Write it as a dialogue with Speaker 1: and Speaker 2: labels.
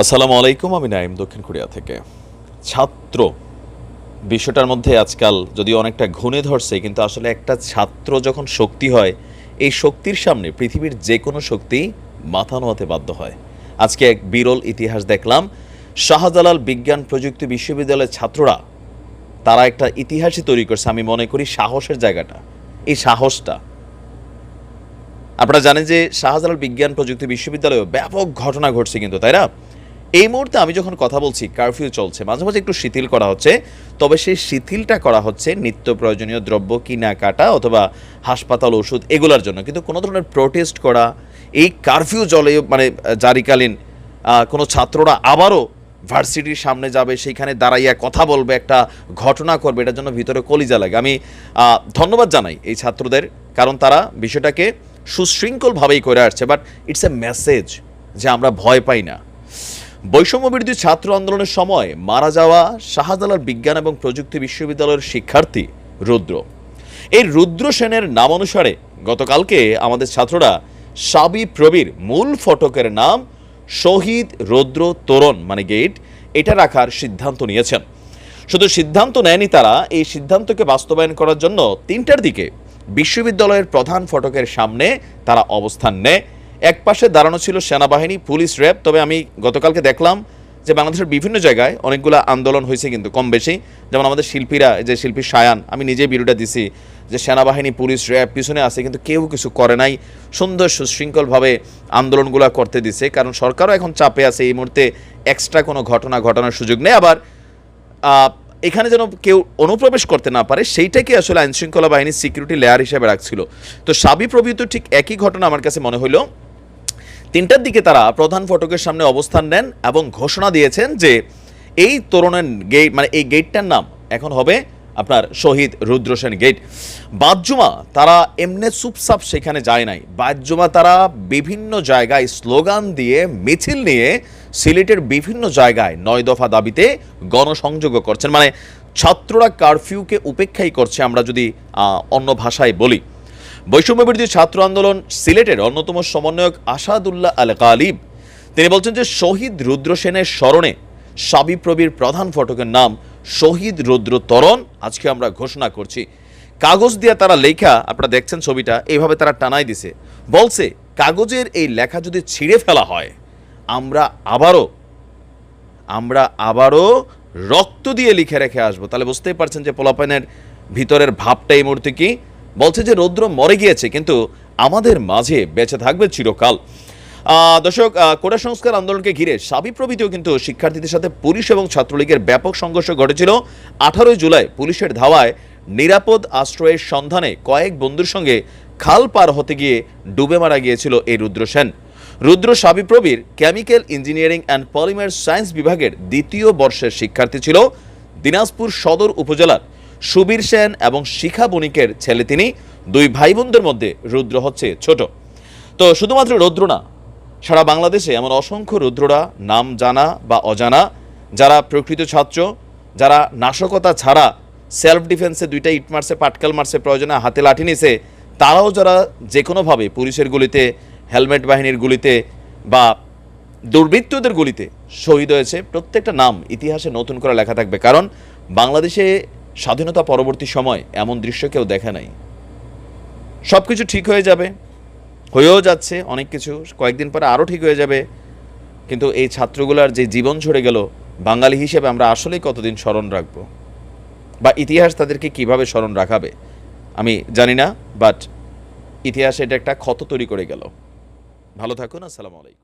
Speaker 1: আসসালামু আলাইকুম, আমি নাইম দক্ষিণ কোরিয়া থেকে। ছাত্র, বিষয়টার মধ্যে আজকাল যদি অনেকটা ঘুণে ধরছে, কিন্তু আসলে একটা ছাত্র যখন শক্তি হয়, এই শক্তির সামনে পৃথিবীর যে কোনো শক্তি মাথা নোয়াতে বাধ্য হয়। আজকে এক বিরল ইতিহাস দেখলাম, শাহজালাল বিজ্ঞান প্রযুক্তি বিশ্ববিদ্যালয়ের ছাত্ররা, তারা একটা ইতিহাসই তৈরি করছে, আমি মনে করি সাহসের জায়গাটা। এই সাহসটা। আপনারা জানেন যে শাহজালাল বিজ্ঞান প্রযুক্তি বিশ্ববিদ্যালয়ে ব্যাপক ঘটনা ঘটছে কিন্তু, তাই না? এই মুহূর্তে আমি যখন কথা বলছি কারফিউ চলছে, মাঝে মাঝে একটু শিথিল করা হচ্ছে, তবে সেই শিথিলটা করা হচ্ছে নিত্য প্রয়োজনীয় দ্রব্য কেনাকাটা অথবা হাসপাতাল ওষুধ এগুলোর জন্য। কিন্তু কোনো ধরনের প্রোটেস্ট করা, এই কারফিউ জলে মানে জারিকালীন কোনো ছাত্ররা আবারও ভার্সিটির সামনে যাবে, সেইখানে দাঁড়াইয়া কথা বলবে, একটা ঘটনা করবে, এটার জন্য ভিতরে কলিজা লাগে। আমি ধন্যবাদ জানাই এই ছাত্রদের, কারণ তারা বিষয়টাকে সুশৃঙ্খলভাবেই করে আসছে বাট ইটস এ মেসেজ যে আমরা ভয় পাই না। বৈষম্য বিরোধী ছাত্র আন্দোলনের সময় মারা যাওয়া শাহজালাল বিজ্ঞান এবং প্রযুক্তি বিশ্ববিদ্যালয়ের শিক্ষার্থী রুদ্র। এই রুদ্র সেনের নাম অনুসারে গতকালকে আমাদের ছাত্ররা সাবি প্রবীর মূল ফটকের নাম শহীদ রুদ্র তোরণ মানে গেট এটা রাখার সিদ্ধান্ত নিয়েছেন। শুধু সিদ্ধান্ত নেয়নি তারা, এই সিদ্ধান্তকে বাস্তবায়ন করার জন্য তিনটার দিকে বিশ্ববিদ্যালয়ের প্রধান ফটকের সামনে তারা অবস্থান নেয়। এক পাশে দাঁড়ানো ছিল সেনাবাহিনী, পুলিশ, র্যাব। তবে আমি গতকালকে দেখলাম যে বাংলাদেশের বিভিন্ন জায়গায় অনেকগুলো আন্দোলন হয়েছে কিন্তু কম বেশি। যেমন আমাদের শিল্পীরা যে শিল্পী সায়ান, আমি নিজে ভিডিওটা দিছি যে সেনাবাহিনী, পুলিশ, র্যাব পিছনে আছে কিন্তু কেউ কিছু করে নাই। সুন্দর সুশৃঙ্খলভাবে আন্দোলনগুলো করতে দিছে, কারণ সরকারও এখন চাপে আছে এই মুহূর্তে এক্সট্রা কোনো ঘটনা ঘটানোর সুযোগ নেই। আবার এখানে যেন কেউ অনুপ্রবেশ করতে না পারে, সেইটাকে আসলে আইনশৃঙ্খলা বাহিনী সিকিউরিটি লেয়ার হিসেবে রাখছিল। তো সাবি প্রভৃত ঠিক একই ঘটনা আমার কাছে মনে হলো তিনটার দিকে তারা প্রধান ফটকের সামনে অবস্থান নেন এবং ঘোষণা দিয়েছেন যে এই তরুণের গেট মানে এই গেটটার নাম এখন হবে আপনার শহীদ রুদ্রসেন গেট। বাদজুমা তারা এমনি চুপচাপ সেখানে যায় নাই। বাদজুমা তারা বিভিন্ন জায়গায় স্লোগান দিয়ে মিছিল নিয়ে সিলেটের বিভিন্ন জায়গায় নয় দফা দাবিতে গণসংযোগ করছেন। মানে ছাত্ররা কারফিউকে উপেক্ষাই করছে, আমরা যদি অন্য ভাষায় বলি। বৈষম্য বিরোধী ছাত্র আন্দোলন সিলেটের অন্যতম সমন্বয়ক আসাদুল্লাহ আল গালিব। তিনি বলছেন যে শহীদ রুদ্র সেনের স্মরণে সাবিপ্রবির প্রধান ফটকের নাম শহীদ রুদ্র তরণ। আজকে আমরা ঘোষণা করছি। কাগজ দিয়ে তারা লেখা, আপনারা দেখছেন ছবিটা, এইভাবে তারা টানাই দিছে। বলছে, কাগজের এই লেখা যদি ছিঁড়ে ফেলা হয়, আমরা আবারও আমরা আবারও রক্ত দিয়ে লিখে রেখে আসব। তাহলে বুঝতেই পারছেন যে পোলাপানের ভিতরের ভাবটা এই মুহূর্তে কি? বলছে যে রৌদ্র মরে গিয়েছে, কিন্তু আমাদের মাঝে বেঁচে থাকবে চিরকাল। দর্শক কোটা সংস্কার আন্দোলনকে ঘিরে সাবি প্রভৃতিও কিন্তু শিক্ষার্থীদের সাথে পুলিশ এবং ছাত্রলীগের ব্যাপক সংঘর্ষ ঘটেছিল। আঠারোই জুলাই পুলিশের ধাওয়ায় নিরাপদ আশ্রয়ের সন্ধানে কয়েক বন্ধুর সঙ্গে খাল পার হতে গিয়ে ডুবে মারা গিয়েছিল এই Rudra Sen. Rudra সাবিপ্রবীর chemical engineering and polymer science বিভাগের দ্বিতীয় বর্ষের শিক্ষার্থী ছিল। দিনাজপুর সদর উপজেলার সুবীর সেন এবং শিখা বণিকের ছেলে তিনি দুই ভাই বোনদের মধ্যে রুদ্র হচ্ছে ছোট। তো শুধুমাত্র রুদ্র না, সারা বাংলাদেশে এমন অসংখ্য রুদ্ররা নাম জানা বা অজানা, যারা প্রকৃত ছাত্র, যারা নাশকতা ছাড়া সেলফ ডিফেন্সে দুইটা ইট মারছে, পাটকাল মারছে, প্রয়োজনে হাতে লাঠি নিছে, তারাও যারা যে কোনোভাবে পুলিশের গুলিতে, হেলমেট বাহিনীর গুলিতে বা দুর্বৃত্তদের গুলিতে শহীদ হয়েছে, প্রত্যেকটা নাম ইতিহাসে নতুন করে লেখা থাকবে। কারণ বাংলাদেশে স্বাধীনতা পরবর্তী সময় এমন দৃশ্য কেউ দেখে নাই। সব কিছু ঠিক হয়ে যাবে, হয়েও যাচ্ছে অনেক কিছু, কয়েকদিন পরে আরও ঠিক হয়ে যাবে, কিন্তু এই ছাত্রগুলার যে জীবন ঝরে গেল, বাঙালি হিসেবে আমরা আসলেই কতদিন স্মরণ রাখব? বা ইতিহাস তাদেরকে কীভাবে স্মরণ রাখাবে? আমি জানি না বাট ইতিহাসে এটা একটা ক্ষত তৈরি করে গেল। ভালো থাকুন, আসসালামু আলাইকুম।